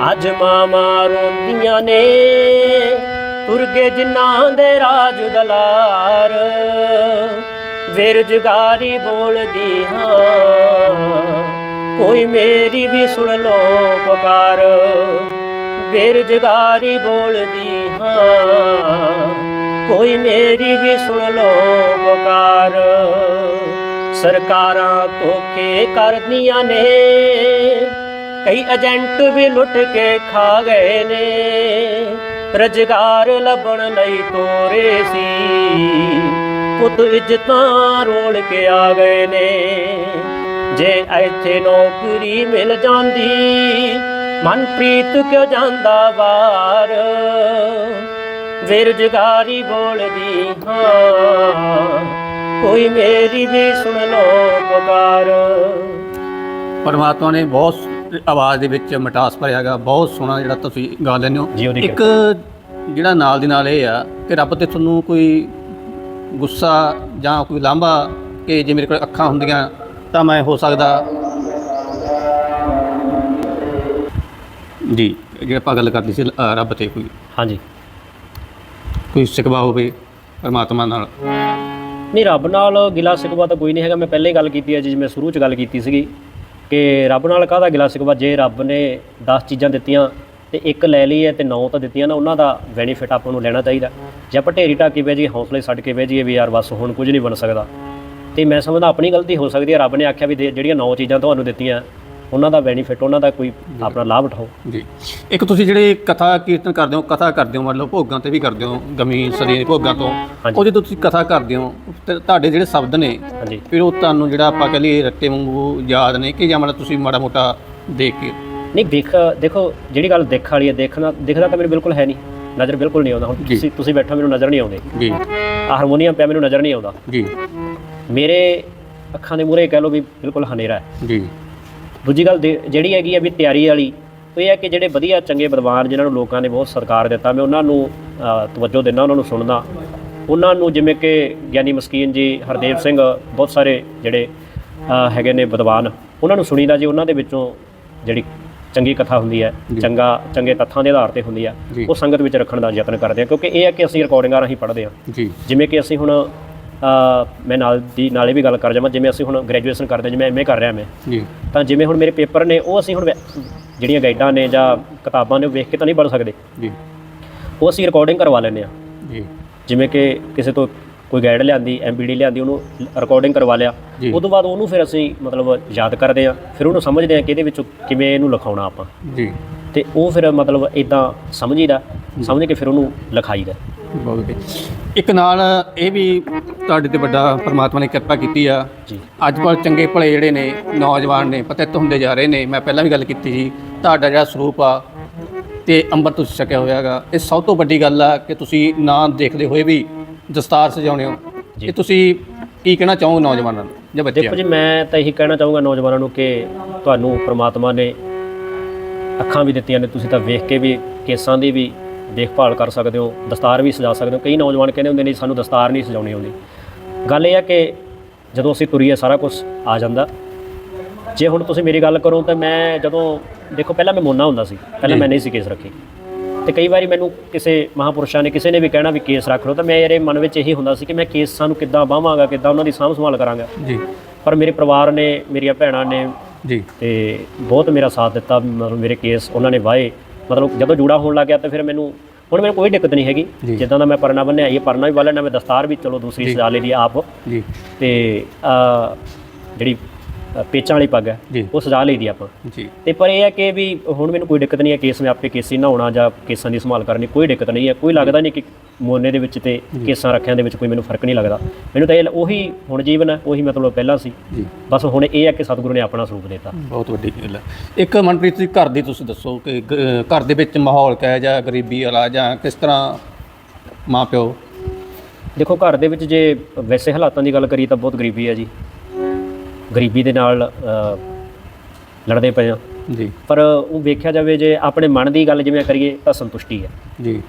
ਅੱਜ ਮਾਮਾ ਰੋਂਦੀਆਂ ਨੇ, ਤੁਰਗੇ ਜਿਨ੍ਹਾਂ ਦੇ ਰਾਜ ਦਲਾਰ। ਬੇਰੁਜ਼ਗਾਰੀ ਬੋਲਦੀ ਹਾਂ, ਕੋਈ ਮੇਰੀ ਵੀ ਸੁਣ ਲੋ ਪੁਕਾਰ। ਬੇਰੁਜ਼ਗਾਰੀ ਬੋਲਦੀ ਹਾਂ, ਕੋਈ ਮੇਰੀ ਵੀ ਸੁਣ ਲੋ ਪੁਕਾਰ। ਸਰਕਾਰਾਂ ਧੋਖੇ ਕਰਦੀਆਂ ਨੇ ਕਈ ਏਜੰਟ ਵੀ ਲੁੱਟ ਕੇ ਖਾ ਗਏ ਨੇ। ਰੁਜ਼ਗਾਰ ਲੱਭਣ ਲਈ ਤੋਰੇ ਸੀ। ਪੁੱਤ ਇੱਜ਼ਤਾਂ ਰੋਲ ਕੇ ਆ ਗਏ ਨੇ। ਜੇ ਇੱਥੇ ਨੌਕਰੀ ਮਿਲ ਜਾਂਦੀ, ਮਨਪ੍ਰੀਤ ਕਿਉਂ ਜਾਂਦਾ ਬਾਹਰ? ਬੇਰੁਜ਼ਗਾਰੀ ਬੋਲਦੀ ਹਾਂ, ਕੋਈ ਮੇਰੀ ਵੀ ਸੁਣ ਲੋ ਪੁਕਾਰ। ਪਰਮਾਤਮਾ ਨੇ ਬਹੁਤ ਆਵਾਜ਼ ਦੇ ਵਿੱਚ ਮਟਾਸ ਭਰਿਆ ਹੈਗਾ ਬਹੁਤ ਸੋਹਣਾ ਜਿਹੜਾ ਤੁਸੀਂ ਗਾ ਲੈਂਦੇ ਜੀ, ਹੋ ਉਹਦੀ ਇੱਕ ਜਿਹੜਾ ਨਾਲ ਦੀ ਨਾਲ ਇਹ ਆ ਕਿ ਰੱਬ ਤੇ ਤੁਹਾਨੂੰ ਕੋਈ ਗੁੱਸਾ ਜਾਂ ਕੋਈ ਲਾਂਭਾ ਕਿ ਜੇ ਮੇਰੇ ਕੋਲ ਅੱਖਾਂ ਹੁੰਦੀਆਂ ਤਾਂ ਮੈਂ ਹੋ ਸਕਦਾ। ਜੀ। ਜੇ ਆਪਾਂ ਗੱਲ ਕਰਦੀ ਸੀ ਅ, ਰੱਬ ਤੇ ਕੋਈ। ਹਾਂਜੀ। ਕੋਈ ਸਿਕਵਾ ਹੋਵੇ ਪਰਮਾਤਮਾ ਨਾਲ। ਨਹੀਂ ਰੱਬ ਨਾਲ ਗਿਲਾ ਸਿਕਵਾ ਤਾਂ ਕੋਈ ਨਹੀਂ ਹੈਗਾ। ਮੈਂ ਪਹਿਲੇ ਹੀ ਗੱਲ ਕੀਤੀ ਹੈ ਜੀ ਜਿਵੇਂ ਸ਼ੁਰੂ ਚ ਗੱਲ ਕੀਤੀ ਸੀਗੀ। ਕਿ ਰੱਬ ਨਾਲ ਕਾਹਦਾ ਗਿਲਾ ਸਿਕਵਾ ਜੇ ਰੱਬ ਨੇ 10 ਚੀਜ਼ਾਂ ਦਿੱਤੀਆਂ ਤੇ ਇੱਕ ਲੈ ਲਈ ਹੈ ਤੇ 9 ਤਾਂ ਦਿੱਤੀਆਂ ਨਾ, ਉਹਨਾਂ ਦਾ ਬੈਨੀਫਿਟ ਆਪਾਂ ਨੂੰ ਲੈਣਾ ਚਾਹੀਦਾ। ਜੇ ਆਪਾਂ ਢੇਰੀ ਢਾਕੀ ਬਹਿ ਜਾਈਏ, ਹੌਸਲੇ ਛੱਡ ਕੇ ਬਹਿ ਜਾਈਏ ਵੀ ਯਾਰ ਬਸ ਹੁਣ ਕੁਝ ਨਹੀਂ ਬਣ ਸਕਦਾ। ਤੇ ਮੈਂ ਸਮਝਦਾ ਆਪਣੀ ਗਲਤੀ ਹੋ ਸਕਦੀ ਹੈ, ਰੱਬ ਨੇ ਆਖਿਆ ਵੀ ਦੇ- ਜਿਹੜੀਆਂ 9 ਚੀਜ਼ਾਂ ਤੁਹਾਨੂੰ ਦਿੱਤੀਆਂ ਉਹਨਾਂ ਦਾ ਬੈਨੀਫਿਟ ਉਹਨਾਂ ਦਾ ਕੋਈ ਆਪਣਾ ਲਾਭ ਉਠਾਓ। ਜੀ। ਇੱਕ ਤੁਸੀਂ ਜਿਹੜੇ ਕਥਾ ਕੀਰਤਨ ਕਰਦੇ ਹੋ ਕਥਾ ਕਰਦੇ ਹੋ ਮਤਲਬ ਭੋਗਾਂ ਤੇ ਵੀ ਕਰਦੇ ਹੋ ਗਮੀ ਸਦੀ ਦੇ ਭੋਗਾਂ ਤੋਂ। ਉਹ ਜਦੋਂ ਤੁਸੀਂ ਕਥਾ ਕਰਦੇ ਹੋ ਤੇ ਤੁਹਾਡੇ ਜਿਹੜੇ ਸ਼ਬਦ ਨੇ ਹਾਂਜੀ। ਫਿਰ ਉਹ ਤੁਹਾਨੂੰ ਜਿਹੜਾ ਆਪਾਂ ਕਹ ਲਈਏ ਰੱਟੇ ਵਾਂਗੂ ਯਾਦ ਨੇ ਕਿ ਜਾਂ ਮਤਲਬ ਤੁਸੀਂ ਮਾੜਾ ਮੋਟਾ ਦੇਖ ਕੇ? ਨਹੀਂ ਦੇਖ ਦੇਖੋ ਜਿਹੜੀ ਗੱਲ ਦੇਖ ਵਾਲੀ ਹੈ ਦੇਖਣਾ ਦਿਖਦਾ ਤਾਂ ਮੈਨੂੰ ਬਿਲਕੁਲ ਹੈ ਨਹੀਂ। ਨਜ਼ਰ ਬਿਲਕੁਲ ਨਹੀਂ ਆਉਂਦਾ। ਹੁਣ। ਤੁਸੀਂ ਤੁਸੀਂ ਬੈਠਾ ਮੈਨੂੰ ਨਜ਼ਰ ਨਹੀਂ ਆਉਂਦੇ। ਜੀ। ਆ ਹਾਰਮੋਨੀਅਮ ਪਿਆ ਮੈਨੂੰ ਨਜ਼ਰ ਨਹੀਂ ਆਉਂਦਾ। ਜੀ। ਮੇਰੇ ਅੱਖਾਂ ਦੇ ਮੂਹਰੇ ਕਹਿ ਲਓ ਵੀ ਬਿਲਕੁਲ ਹਨੇਰਾ ਹੈ। ਜੀ। ਦੂਜੀ ਗੱਲ ਜਿਹੜੀ ਹੈਗੀ ਆ ਵੀ ਤਿਆਰੀ ਵਾਲੀ ਉਹ ਇਹ ਹੈ ਕਿ ਜਿਹੜੇ ਵਧੀਆ ਚੰਗੇ ਵਿਦਵਾਨ ਜਿਨ੍ਹਾਂ ਨੂੰ ਲੋਕਾਂ ਨੇ ਬਹੁਤ ਸਤਿਕਾਰ ਦਿੱਤਾ ਮੈਂ ਉਹਨਾਂ ਨੂੰ ਤਵੱਜੋ ਦਿੰਦਾ ਉਹਨਾਂ ਨੂੰ ਸੁਣਦਾ। ਉਹਨਾਂ ਨੂੰ ਜਿਵੇਂ ਕਿ ਗਿਆਨੀ ਮਸਕੀਨ ਜੀ ਹਰਦੇਵ ਸਿੰਘ ਬਹੁਤ ਸਾਰੇ ਜਿਹੜੇ ਹੈਗੇ ਨੇ ਵਿਦਵਾਨ ਉਹਨਾਂ ਨੂੰ ਸੁਣੀਦਾ ਜੀ ਉਹਨਾਂ ਦੇ ਵਿੱਚੋਂ ਜਿਹੜੀ ਚੰਗੀ ਕਥਾ ਹੁੰਦੀ ਹੈ। ਚੰਗਾ ਚੰਗੇ ਤੱਥਾਂ ਦੇ ਆਧਾਰ ਤੇ ਹੁੰਦੀ ਜੀ। ਉਹ ਸੰਗਤ ਵਿੱਚ ਰੱਖਣ ਦਾ ਯਤਨ ਕਰਦੇ ਆ ਕਿਉਂਕਿ ਇਹ ਹੈ ਕਿ ਅਸੀਂ ਰਿਕਾਰਡਿੰਗਾਂ ਰਾਹੀਂ ਪੜ੍ਹਦੇ ਆ ਜਿਵੇਂ ਕਿ ਅਸੀਂ ਹੁਣ ਮੈਂ ਨਾਲ ਦੀ ਨਾਲੇ ਵੀ ਗੱਲ ਕਰ ਜਾਵਾਂ ਜਿਵੇਂ ਅਸੀਂ ਹੁਣ ਗ੍ਰੈਜੂਏਸ਼ਨ ਕਰਦੇ ਜਿਵੇਂ ਐਮਏ ਕਰ ਰਿਹਾ ਮੈਂ। ਜੀ। ਤਾਂ ਜਿਵੇਂ ਹੁਣ ਮੇਰੇ ਪੇਪਰ ਨੇ ਉਹ ਅਸੀਂ ਹੁਣ ਵੈ- ਜਿਹੜੀਆਂ ਗਾਈਡਾਂ ਨੇ ਜਾਂ ਕਿਤਾਬਾਂ ਨੇ ਉਹ ਵੇਖ ਕੇ ਤਾਂ ਨਹੀਂ ਪੜ੍ਹ ਸਕਦੇ। ਜੀ। ਉਹ ਅਸੀਂ ਰਿਕਾਰਡਿੰਗ ਕਰਵਾ ਲੈਂਦੇ ਆ ਜੀ। ਜਿਵੇਂ ਕਿ ਕਿਸੇ ਤੋਂ ਕੋਈ ਗਾਈਡ ਲਿਆਂਦੀ ਐਮਬੀਡੀ ਲਿਆਂਦੀ ਉਹਨੂੰ ਰਿਕਾਰਡਿੰਗ ਕਰਵਾ ਲਿਆ। ਜੀ। ਉਸ ਤੋਂ ਬਾਅਦ ਉਹਨੂੰ ਫਿਰ ਅਸੀਂ ਮਤਲਬ ਯਾਦ ਕਰਦੇ ਆ ਫਿਰ ਉਹਨੂੰ ਸਮਝਦੇ ਆ ਕਿ ਇਹਦੇ ਵਿੱਚ ਕਿਵੇਂ ਇਹਨੂੰ ਲਿਖਾਉਣਾ ਆਪਾਂ। ਜੀ। ਤੇ ਉਹ ਫਿਰ ਮਤਲਬ ਇਦਾਂ ਸਮਝੀਦਾ ਸਮਝ ਕੇ ਫਿਰ ਉਹਨੂੰ ਲਿਖਾਈਦਾ। ਬਹੁਤ ਇੱਕ ਨਾਲ ਇਹ ਵੀ ਤੁਹਾਡੇ ਤੇ ਵੱਡਾ ਪਰਮਾਤਮਾ ਨੇ ਕਿਰਪਾ ਕੀਤੀ ਆ। ਜੀ। ਅੱਜ ਕੱਲ੍ਹ ਚੰਗੇ ਭਲੇ ਜਿਹੜੇ ਨੇ ਨੌਜਵਾਨ ਨੇ ਪਤਿਤ ਹੁੰਦੇ ਜਾ ਰਹੇ ਨੇ ਮੈਂ ਪਹਿਲਾਂ ਵੀ ਗੱਲ ਕੀਤੀ ਸੀ ਤੁਹਾਡਾ ਜਿਹੜਾ ਸਰੂਪ ਆ ਤੇ ਅੰਮ੍ਰਿਤ ਤੁਸੀਂ ਛਕਿਆ ਹੋਇਆ ਹੈਗਾ ਇਹ ਸਭ ਤੋਂ ਵੱਡੀ ਗੱਲ ਆ ਕਿ ਤੁਸੀਂ ਨਾਂ ਦੇਖਦੇ ਹੋਏ ਵੀ ਦਸਤਾਰ ਸਜਾਉਣੇ ਹੋ। ਇਹ ਤੁਸੀਂ ਕੀ ਕਹਿਣਾ ਚਾਹੋਗੇ ਨੌਜਵਾਨਾਂ ਨੂੰ ਜਾਂ ਬੱਚਿਆਂ ਦੇਖੋ ਜੀ ਮੈਂ ਤਾਂ ਇਹੀ ਕਹਿਣਾ ਚਾਹੂੰਗਾ ਨੌਜਵਾਨਾਂ ਨੂੰ ਕਿ ਤੁਹਾਨੂੰ ਪ੍ਰਮਾਤਮਾ ਨੇ ਅੱਖਾਂ ਵੀ ਦਿੱਤੀਆਂ ਨੇ ਤੁਸੀਂ ਤਾਂ ਵੇਖ ਕੇ ਵੀ ਕੇਸਾਂ ਦੀ ਵੀ ਦੇਖਭਾਲ ਕਰ ਸਕਦੇ ਹੋ ਦਸਤਾਰ ਵੀ ਸਜਾ ਸਕਦੇ ਹੋ। ਕਈ ਨੌਜਵਾਨ ਕਹਿੰਦੇ ਹੁੰਦੇ ਨੇ ਸਾਨੂੰ ਦਸਤਾਰ ਨਹੀਂ ਸਜਾਉਣੀ ਆਉਂਦੀ। ਗੱਲ ਇਹ ਹੈ ਕਿ ਜਦੋਂ ਅਸੀਂ ਤੁਰੀਏ ਸਾਰਾ ਕੁਝ ਆ ਜਾਂਦਾ। ਜੇ ਹੁਣ ਤੁਸੀਂ ਮੇਰੀ ਗੱਲ ਕਰੋ ਤਾਂ ਮੈਂ ਜਦੋਂ ਦੇਖੋ ਪਹਿਲਾਂ ਮੈਂ ਮੋਨਾ ਹੁੰਦਾ ਸੀ। ਪਹਿਲਾਂ। ਮੈਂ ਨਹੀਂ ਸੀ ਕੇਸ ਰੱਖੇ। ਤੇ ਕਈ ਵਾਰੀ ਮੈਨੂੰ ਕਿਸੇ ਮਹਾਪੁਰਸ਼ਾਂ ਨੇ ਕਿਸੇ ਨੇ ਵੀ ਕਹਿਣਾ ਵੀ ਕੇਸ ਰੱਖ ਲਓ ਤਾਂ ਮੇਰੇ ਮਨ ਵਿੱਚ ਇਹੀ ਹੁੰਦਾ ਸੀ ਕਿ ਮੈਂ ਕੇਸਾਂ ਨੂੰ ਕਿੱਦਾਂ ਬਾਵਾਂਗਾ ਕਿੱਦਾਂ ਉਹਨਾਂ ਦੀ ਸਾਂਭ ਸੰਭਾਲ ਕਰਾਂਗਾ। ਜੀ। ਪਰ ਮੇਰੇ ਪਰਿਵਾਰ ਨੇ ਮੇਰੀਆਂ ਭੈਣਾਂ ਨੇ ਜੀ। ਤੇ ਬਹੁਤ ਮੇਰਾ ਸਾਥ ਦਿੱਤਾ ਮਤਲਬ ਮੇਰੇ ਕੇਸ ਉਹਨਾਂ ਨੇ ਵਾਏ। ਮਤਲਬ ਜਦੋਂ ਜੂੜਾ ਹੋਣ ਲੱਗ ਗਿਆ ਤਾਂ ਫਿਰ ਮੈਨੂੰ ਹੁਣ ਮੈਨੂੰ ਕੋਈ ਦਿੱਕਤ ਨਹੀਂ ਹੈਗੀ। ਜਿੱਦਾਂ ਦਾ ਮੈਂ ਪਰਨਾ ਬੰਨਿਆ ਇਹ ਪਰਨਾ ਵੀ ਬੰਨ੍ਹ ਲੈਣਾ ਮੈਂ ਦਸਤਾਰ ਵੀ ਚਲੋ ਦੂਸਰੀ। ਸਜਾ ਲਈ ਆਪ। ਜੀ। ਤੇ ਜਿਹੜੀ ਪੇਚਾਂ ਵਾਲੀ ਪੱਗ ਹੈ ਜੀ। ਉਹ ਸਜਾ ਲਈ ਦੀ ਆਪਾਂ। ਜੀ। ਤੇ ਪਰ ਇਹ ਹੈ ਕਿ ਵੀ ਹੁਣ ਮੈਨੂੰ ਕੋਈ ਦਿੱਕਤ ਨਹੀਂ ਹੈ ਕੇਸ ਮੈਂ ਆਪੇ ਕੇਸੀ ਨਾ ਹੋਣਾ ਜਾਂ ਕੇਸਾਂ ਦੀ ਸੰਭਾਲ ਕਰਨੀ ਕੋਈ ਦਿੱਕਤ ਨਹੀਂ ਹੈ। ਕੋਈ ਲੱਗਦਾ ਨਹੀਂ ਕਿ ਮੋਨੇ ਦੇ ਵਿੱਚ ਤੇ ਕੇਸਾਂ ਰੱਖਿਆਂ ਦੇ ਵਿੱਚ ਕੋਈ ਮੈਨੂੰ ਫ਼ਰਕ ਨਹੀਂ ਲੱਗਦਾ। ਮੈਨੂੰ ਤਾਂ ਇਹ ਉਹੀ ਹੁਣ ਜੀਵਨ ਹੈ ਉਹੀ ਮਤਲਬ ਪਹਿਲਾਂ ਸੀ। ਜੀ। ਬਸ ਹੁਣ ਇਹ ਹੈ ਕਿ ਸਤਿਗੁਰੂ ਨੇ ਆਪਣਾ ਸਰੂਪ ਦਿੱਤਾ। ਬਹੁਤ ਵੱਡੀ ਗੱਲ ਹੈ। ਇੱਕ ਮਨਪ੍ਰੀਤ ਜੀ ਘਰ ਦੀ ਤੁਸੀਂ ਦੱਸੋ ਕਿ ਗ- ਘਰ ਦੇ ਵਿੱਚ ਮਾਹੌਲ ਕਿਹੋ ਜਿਹਾ ਗਰੀਬੀ ਵਾਲਾ ਜਾਂ ਕਿਸ ਤਰ੍ਹਾਂ ਮਾਂ ਪਿਓ ਦੇਖੋ ਘਰ ਦੇ ਵਿੱਚ ਜੇ ਵੈਸੇ ਹਾਲਾਤਾਂ ਦੀ ਗੱਲ ਕਰੀ ਤਾਂ ਬਹੁਤ ਗਰੀਬੀ ਹੈ ਜੀ। ਗਰੀਬੀ ਦੇ ਨਾਲ ਲੜਦੇ ਪਏ ਆ ਜੀ। ਪਰ ਉਹ ਵੇਖਿਆ ਜਾਵੇ ਜੇ ਆਪਣੇ ਮਨ ਦੀ ਗੱਲ ਜਿਵੇਂ ਕਰੀਏ ਤਾਂ ਸੰਤੁਸ਼ਟੀ ਹੈ। ਜੀ।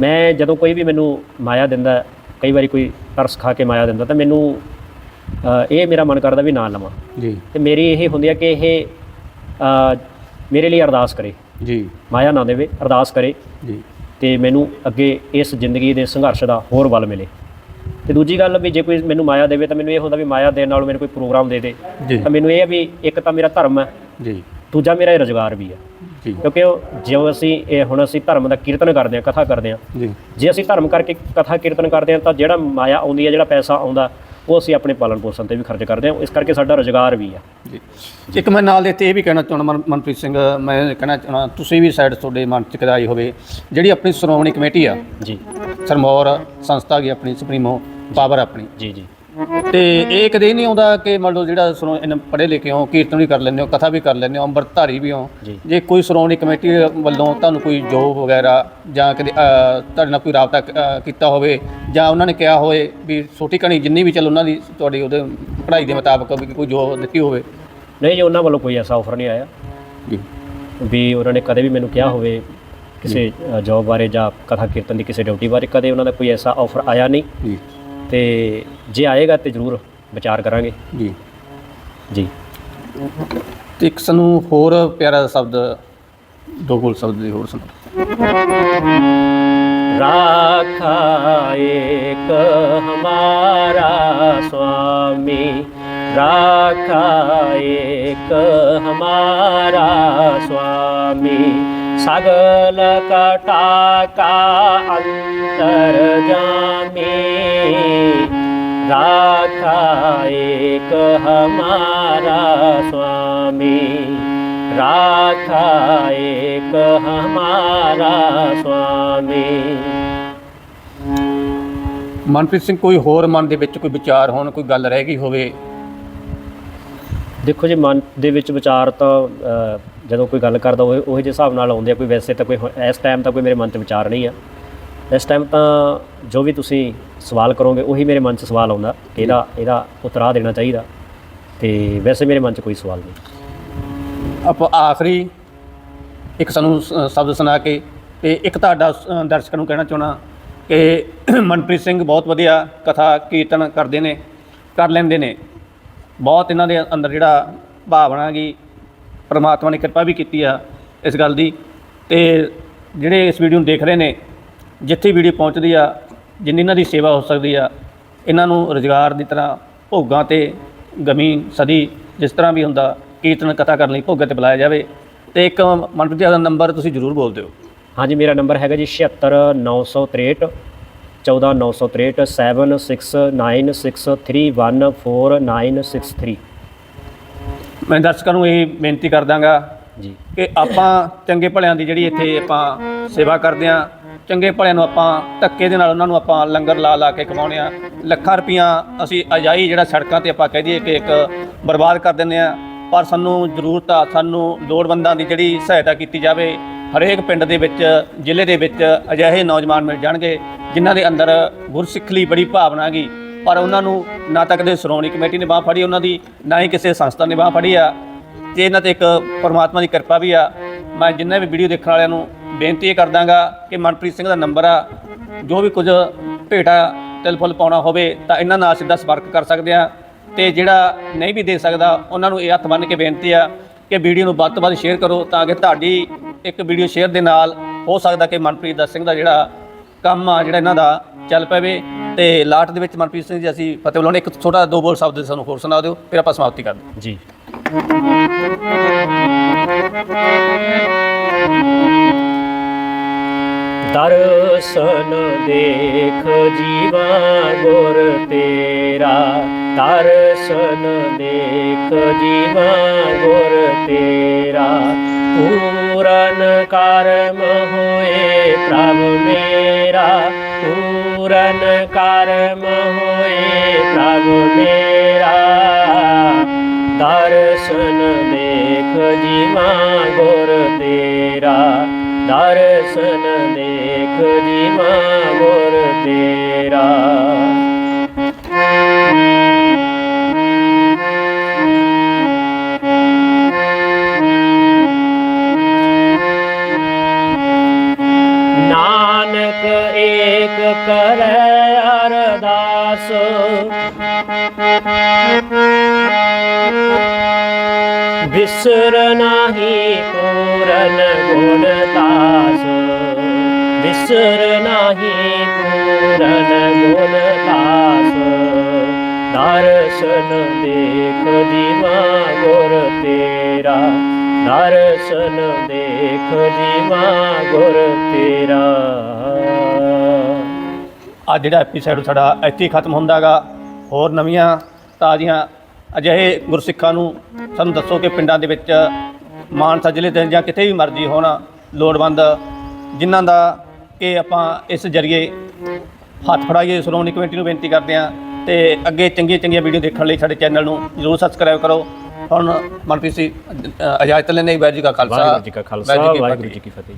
ਮੈਂ ਜਦੋਂ ਕੋਈ ਵੀ ਮੈਨੂੰ ਮਾਇਆ ਦਿੰਦਾ ਕਈ ਵਾਰੀ ਕੋਈ ਤਰਸ ਖਾ ਕੇ ਮਾਇਆ ਦਿੰਦਾ ਤਾਂ ਮੈਨੂੰ ਇਹ ਮੇਰਾ ਮਨ ਕਰਦਾ ਵੀ ਨਾ ਲਵਾਂ। ਜੀ। ਤੇ ਮੇਰੀ ਇਹ ਹੁੰਦੀ ਹੈ ਕਿ ਇਹ ਮੇਰੇ ਲਈ ਅਰਦਾਸ ਕਰੇ। ਜੀ। ਮਾਇਆ ਨਾ ਦੇਵੇ ਅਰਦਾਸ ਕਰੇ। ਜੀ। ਤੇ ਮੈਨੂੰ ਅੱਗੇ ਇਸ ਜ਼ਿੰਦਗੀ ਦੇ ਸੰਘਰਸ਼ ਦਾ ਹੋਰ ਬਲ ਮਿਲੇ। ਤੇ ਦੂਜੀ ਗੱਲ ਵੀ ਜੇ ਕੋਈ ਮੈਨੂੰ ਮਾਇਆ ਦੇਵੇ ਤਾਂ ਮੈਨੂੰ ਇਹ ਹੁੰਦਾ ਵੀ ਮਾਇਆ ਦੇਣ ਨਾਲ ਮੈਨੂੰ ਕੋਈ ਪ੍ਰੋਗਰਾਮ ਦੇ ਦੇ। ਜੀ। ਤਾਂ ਮੈਨੂੰ ਇਹ ਹੈ ਵੀ ਇੱਕ ਤਾਂ ਮੇਰਾ ਧਰਮ ਹੈ। ਜੀ। ਦੂਜਾ ਮੇਰਾ ਇਹ ਰੁਜ਼ਗਾਰ ਵੀ ਹੈ। ਜੀ। ਕਿਉਂਕਿ ਉਹ ਜਿਉਂ ਅਸੀਂ ਇਹ ਹੁਣ ਅਸੀਂ ਧਰਮ ਦਾ ਕੀਰਤਨ ਕਰਦੇ ਹਾਂ ਕਥਾ ਕਰਦੇ ਹਾਂ। ਜੀ। ਜੇ ਅਸੀਂ ਧਰਮ ਕਰਕੇ ਕਥਾ ਕੀਰਤਨ ਕਰਦੇ ਹਾਂ ਤਾਂ ਜਿਹੜਾ ਮਾਇਆ ਆਉਂਦੀ ਹੈ ਜਿਹੜਾ ਪੈਸਾ ਆਉਂਦਾ ਉਹ ਅਸੀਂ ਆਪਣੇ ਪਾਲਣ ਪੋਸ਼ਣ ਤੇ ਵੀ ਖਰਚ ਕਰਦੇ ਹਾਂ ਇਸ ਕਰਕੇ ਸਾਡਾ ਰੁਜ਼ਗਾਰ ਵੀ ਆ। ਜੀ। ਇੱਕ ਮੈਂ ਨਾਲ ਦੇ ਤੇ ਇਹ ਵੀ ਕਹਿਣਾ ਚਾਹੁੰਦਾ ਮਨ- ਮਨਪ੍ਰੀਤ ਸਿੰਘ ਮੈਂ ਕਹਿਣਾ ਚਾਹੁੰਦਾ ਤੁਸੀਂ ਵੀ ਸਾਈਡ ਤੁਹਾਡੇ ਮਨ ਚ ਕਦਾਈ ਹੋਵੇ ਜਿਹੜੀ ਆਪਣੀ ਸ਼੍ਰੋਮਣੀ ਕਮੇਟੀ ਆ ਜੀ। ਸਰਮੌਰ ਸੰਸਥਾ ਗਈ ਆਪਣੀ ਸੁਪਰੀਮੋ ਪਾਵਰ ਆਪਣੀ ਜੀ ਜੀ। ਤੇ ਇਹ ਕਦੇ ਨਹੀਂ ਆਉਂਦਾ ਕਿ ਮੰਨ ਲਓ ਜਿਹੜਾ ਸੁਣੋ ਇਹਨਾਂ ਪੜ੍ਹੇ ਲਿਖੇ ਹੋ ਕੀਰਤਨ ਵੀ ਕਰ ਲੈਂਦੇ ਹੋ ਕਥਾ ਵੀ ਕਰ ਲੈਂਦੇ ਹੋ ਅੰਮ੍ਰਿਤਧਾਰੀ ਵੀ ਹੋ ਜੀ। ਕੋਈ ਸ਼੍ਰੋਮਣੀ ਕਮੇਟੀ ਵੱਲੋਂ ਤੁਹਾਨੂੰ ਕੋਈ ਜੋਬ ਵਗੈਰਾ ਜਾਂ ਕਦੇ ਤੁਹਾਡੇ ਨਾਲ ਕੋਈ ਰਾਬਤਾ ਕੀਤਾ ਹੋਵੇ ਜਾਂ ਉਹਨਾਂ ਨੇ ਕਿਹਾ ਹੋਵੇ ਵੀ ਛੋਟੀ ਕਣੀ ਜਿੰਨੀ ਵੀ ਚੱਲ ਉਹਨਾਂ ਦੀ ਤੁਹਾਡੀ ਉਹਦੇ ਪੜ੍ਹਾਈ ਦੇ ਮੁਤਾਬਕ ਵੀ ਕੋਈ ਜੋਬ ਦਿੱਤੀ ਹੋਵੇ। ਨਹੀਂ ਜੀ ਉਹਨਾਂ ਵੱਲੋਂ ਕੋਈ ਐਸਾ ਆਫਰ ਨਹੀਂ ਆਇਆ। ਜੀ। ਵੀ ਉਹਨਾਂ ਨੇ ਕਦੇ ਵੀ ਮੈਨੂੰ ਕਿਹਾ ਹੋਵੇ ਕਿਸੇ ਜੌਬ ਬਾਰੇ ਜਾਂ ਕਥਾ ਕੀਰਤਨ ਦੀ ਕਿਸੇ ਡਿਊਟੀ ਬਾਰੇ ਕਦੇ ਉਹਨਾਂ ਦਾ ਕੋਈ ਐਸਾ ਆਫਰ ਆਇਆ ਨਹੀਂ। ਜੀ। ਤੇ ਜੇ ਆਏਗਾ ਤੇ ਜ਼ਰੂਰ ਵਿਚਾਰ ਕਰਾਂਗੇ। ਜੀ। ਜੀ। ਤੇ ਇੱਕ ਸਾਨੂੰ ਹੋਰ ਪਿਆਰਾ ਸ਼ਬਦ ਦੋ ਗੋਲ ਸ਼ਬਦ ਦੀ ਹੋਰ ਸੁਣਾ ਰਾਖਾ ਏਕ ਹਮਾਰਾ ਸੁਆਮੀ ਰਾਖਾ ਏਕ ਹਮਾਰਾ ਸੁਆਮੀ ਸਗਲ ਕਟਾ ਕਾ ਅੰਤਰ ਜਾਮੇ। ਰਾਖਾ ਏਕ ਹਮਾਰਾ ਸੁਆਮੀ। ਰਾਖਾ ਏਕ ਹਮਾਰਾ ਸੁਆਮੀ। ਮਨਪ੍ਰੀਤ ਸਿੰਘ ਕੋਈ ਹੋਰ ਮਨ ਦੇ ਵਿੱਚ ਕੋਈ ਵਿਚਾਰ ਹੋਣ ਕੋਈ ਗੱਲ ਰਹਿ ਗਈ ਹੋਵੇ? ਦੇਖੋ ਜੀ ਮਨ ਦੇ ਵਿੱਚ ਵਿਚਾਰ ਤਾਂ ਜਦੋਂ ਕੋਈ ਗੱਲ ਕਰਦਾ ਉਹ ਉਹੇ ਜਿਹੇ ਹਿਸਾਬ ਨਾਲ ਆਉਂਦੇ ਆ, ਕੋਈ ਵੈਸੇ ਤਾਂ ਕੋਈ ਇਸ ਟਾਈਮ ਤਾਂ ਕੋਈ ਮੇਰੇ ਮਨ 'ਚ ਵਿਚਾਰ ਨਹੀਂ ਆ। ਇਸ ਟਾਈਮ ਤਾਂ ਜੋ ਵੀ ਤੁਸੀਂ ਸਵਾਲ ਕਰੋਗੇ, ਉਹੀ ਮੇਰੇ ਮਨ 'ਚ ਸਵਾਲ ਆਉਂਦਾ, ਕਿ ਇਹਦਾ ਇਹਦਾ ਉਤਰਾ ਦੇਣਾ ਚਾਹੀਦਾ। ਤੇ ਵੈਸੇ ਮੇਰੇ ਮਨ 'ਚ ਕੋਈ ਸਵਾਲ ਨਹੀਂ। ਆਪਾਂ ਆਖਰੀ ਇੱਕ ਸਾਨੂੰ ਸ- ਸ਼ਬਦ ਸੁਣਾ ਕੇ ਤੇ ਇੱਕ ਤੁਹਾਡਾ ਸ- ਦਰਸ਼ਕਾਂ ਨੂੰ ਕਹਿਣਾ ਚਾਹਣਾ ਕਿ ਮਨਪ੍ਰੀਤ ਸਿੰਘ ਬਹੁਤ ਵਧੀਆ ਕਥਾ, ਕੀਰਤਨ ਕਰਦੇ ਨੇ, ਕਰ ਲੈਂਦੇ ਨੇ। ਬਹੁਤ ਇਹਨਾਂ ਦੇ ਅੰਦਰ ਜਿਹੜਾ ਭਾਵਨਾ ਗੀ ਪਰਮਾਤਮਾ ਨੇ ਕਿਰਪਾ ਵੀ ਕੀਤੀ ਆ ਇਸ ਗੱਲ ਦੀ। ਤੇ ਜਿਹੜੇ ਇਸ ਵੀਡੀਓ ਨੂੰ ਦੇਖ ਰਹੇ ਨੇ, ਜਿੱਥੇ ਵੀਡੀਓ ਪਹੁੰਚਦੀ ਆ, ਜਿੰਨੀ ਇਹਨਾਂ ਦੀ ਸੇਵਾ ਹੋ ਸਕਦੀ ਆ, ਇਹਨਾਂ ਨੂੰ ਰੁਜ਼ਗਾਰ ਦੀ ਤਰ੍ਹਾਂ ਭੋਗਾਂ ਤੇ ਗਮੀ ਸਦੀ ਜਿਸ ਤਰ੍ਹਾਂ ਵੀ ਹੁੰਦਾ, ਕੀਰਤਨ ਕਥਾ ਕਰਨ ਲਈ ਭੋਗਾਂ ਤੇ ਬੁਲਾਇਆ ਜਾਵੇ। ਤੇ ਇੱਕ ਮਨਪ੍ਰੀਤ ਦਾ ਨੰਬਰ ਤੁਸੀਂ ਜ਼ਰੂਰ ਬੋਲ ਦਿਓ। ਹਾਂਜੀ, ਮੇਰਾ ਨੰਬਰ ਹੈਗਾ ਜੀ 76963 14963 7696314963 ਮੈਂ ਦਰਸ਼ਕਾਂ ਨੂੰ ਇਹ ਬੇਨਤੀ ਕਰ ਦਾਂਗਾ ਜੀ। ਕਿ ਆਪਾਂ ਚੰਗੇ ਭਲਿਆਂ ਦੀ ਜਿਹੜੀ ਇੱਥੇ ਆਪਾਂ ਸੇਵਾ ਕਰਦੇ ਆ ਚੰਗੇ ਭਲਿਆਂ ਨੂੰ ਆਪਾਂ ਧੱਕੇ ਦੇ ਨਾਲ ਉਹਨਾਂ ਨੂੰ ਆਪਾਂ ਲੰਗਰ ਲਾ ਲਾ ਕੇ ਖਵਾਉਂਦੇ ਆ ਲੱਖਾਂ ਰੁਪਈਆ ਅਸੀਂ ਅਜਾਈ ਜਿਹੜਾ ਸੜਕਾਂ ਤੇ ਆਪਾਂ ਕਹਿ ਦਈਏ ਕਿ ਇੱਕ ਬਰਬਾਦ ਕਰ ਦਿੰਦੇ ਆ ਪਰ ਸਾਨੂੰ ਜ਼ਰੂਰਤ ਆ ਸਾਨੂੰ ਲੋੜਵੰਦਾਂ ਦੀ ਜਿਹੜੀ ਸਹਾਇਤਾ ਕੀਤੀ ਜਾਵੇ। ਹਰੇਕ ਪਿੰਡ ਦੇ ਵਿੱਚ ਜ਼ਿਲ੍ਹੇ ਦੇ ਵਿੱਚ ਅਜਿਹੇ ਨੌਜਵਾਨ ਮਿਲ ਜਾਣਗੇ ਜਿਨ੍ਹਾਂ ਦੇ ਅੰਦਰ ਗੁਰਸਿੱਖ ਲਈ ਬੜੀ ਭਾਵਨਾ ਹੈਗੀ। ਪਰ ਉਹਨਾਂ ਨੂੰ ਨਾ ਤਾਂ ਕਦੇ ਸ਼੍ਰੋਮਣੀ ਕਮੇਟੀ ਨੇ ਬਾਹ ਫੜੀ, ਉਹਨਾਂ ਦੀ ਨਾ ਹੀ ਕਿਸੇ ਸੰਸਥਾ ਨੇ ਬਾਹ ਫੜੀ ਆ। ਤੇ ਇਹਨਾਂ ਤੇ ਇੱਕ ਪਰਮਾਤਮਾ ਦੀ ਕਿਰਪਾ ਵੀ ਆ। ਮੈਂ ਜਿੰਨੇ ਵੀ ਵੀਡੀਓ ਦੇਖਣ ਵਾਲਿਆਂ ਨੂੰ ਬੇਨਤੀ ਇਹ ਕਰਦਾਂਗਾ ਕਿ ਮਨਪ੍ਰੀਤ ਸਿੰਘ ਦਾ ਨੰਬਰ ਆ, ਜੋ ਵੀ ਕੁਝ ਭੇਟਾ ਤਿਲ ਫੁੱਲ ਪਾਉਣਾ ਹੋਵੇ, ਤਾਂ ਇਹਨਾਂ ਨਾਲ ਸਿੱਧਾ ਸੰਪਰਕ ਕਰ ਸਕਦੇ ਆ। ਤੇ ਜਿਹੜਾ ਨਹੀਂ ਵੀ ਦੇ ਸਕਦਾ, ਉਹਨਾਂ ਨੂੰ ਇਹ ਹੱਥ ਬੰਨ੍ਹ ਕੇ ਬੇਨਤੀ ਆ ਕਿ ਵੀਡੀਓ ਨੂੰ ਵੱਧ ਤੋਂ ਵੱਧ ਸ਼ੇਅਰ ਕਰੋ, ਤਾਂ ਕਿ ਤੁਹਾਡੀ ਇੱਕ ਵੀਡੀਓ ਸ਼ੇਅਰ ਦੇ ਨਾਲ ਹੋ ਸਕਦਾ ਕਿ ਮਨਪ੍ਰੀਤ ਦਾ ਸਿੰਘ ਦਾ ਜਿਹੜਾ ਕੰਮ ਆ ਜਿਹੜਾ ਇਹਨਾਂ ਦਾ ਚੱਲ ਪਵੇ ਤੇ ਲਾਟ ਦੇ ਵਿੱਚ ਮਨਪ੍ਰੀਤ ਸਿੰਘ ਜੀ, ਅਸੀਂ ਫਤਿਹ ਬੁਲਾਉਣੇ ਇੱਕ ਛੋਟਾ ਦੋ ਬੋਲ ਸ਼ਬਦ ਸਾਨੂੰ ਹੋਰ ਸੁਣਾ ਦਿਓ, ਫਿਰ ਆਪਾਂ ਸਮਾਪਤੀ ਕਰਦੇ ਜੀ। ਦਰਸ਼ਨ ਦੇਖ ਜੀਵਾ ਗੁਰ ਤੇਰਾ, ਦਰਸ਼ਨ ਦੇਖ ਜੀਵਾ ਗੁਰ ਤੇਰਾ। ਪੂਰਨ ਕਰਮ ਹੋਏ ਪ੍ਰਭ ਮੇਰਾ। ਪੂਰਨ ਕਰਮ ਹੋਏ ਪ੍ਰਭ ਮੇਰਾ ਦਰਸ਼ਨ ਦੇਖ ਜੀਵਾ ਗੁਰ ਤੇਰਾ ਦਰਸ਼ਨ ਦੇਖ ਜੀਵਾ ਗੁਰ ਤੇਰਾ ਨਾਨਕ एक कर अरदास। दास नाही पूरन गुणदास गुण नाही पूरन गुणदास दर्शन देख देखदिमा गोर तेरा। दर्शन देख दिवा गोर तेरा। ਅੱਜ ਜਿਹੜਾ ਐਪੀਸੋਡ ਸਾਡਾ ਇੱਥੇ ਹੀ ਖਤਮ ਹੁੰਦਾਗਾ ਹੋਰ ਨਵੀਆਂ ਤਾਜ਼ੀਆਂ ਅਜਿਹੇ ਗੁਰਸਿੱਖਾਂ ਨੂੰ ਸਾਨੂੰ ਦੱਸੋ ਕਿ ਪਿੰਡਾਂ ਦੇ ਵਿੱਚ ਮਾਨਸਾ ਜ਼ਿਲ੍ਹੇ ਦੇ ਜਾਂ ਕਿਤੇ ਵੀ ਮਰਜ਼ੀ ਹੋਣ ਲੋੜਵੰਦ ਜਿਨ੍ਹਾਂ ਦਾ ਕਿ ਆਪਾਂ ਇਸ ਜਰੀਏ ਹੱਥ ਫੜਾਈਏ ਸ਼੍ਰੋਮਣੀ ਕਮੇਟੀ ਨੂੰ ਬੇਨਤੀ ਕਰਦੇ ਹਾਂ ਤੇ ਅੱਗੇ ਚੰਗੀਆਂ ਚੰਗੀਆਂ ਵੀਡੀਓ ਦੇਖਣ ਲਈ ਸਾਡੇ ਚੈਨਲ ਨੂੰ ਜਰੂਰ ਸਬਸਕ੍ਰਾਈਬ ਕਰੋ। ਹੁਣ ਮਨਪ੍ਰੀਤ ਸੀ ਅ, ਇਜਾਜ਼ਤ ਲੈਣੇ ਵਾਹਿਗੁਰੂ ਜੀ ਕਾ ਖਾਲਸਾ। ਵਾਹਿਗੁਰੂ ਜੀ ਕਾ ਫਤਿਹ।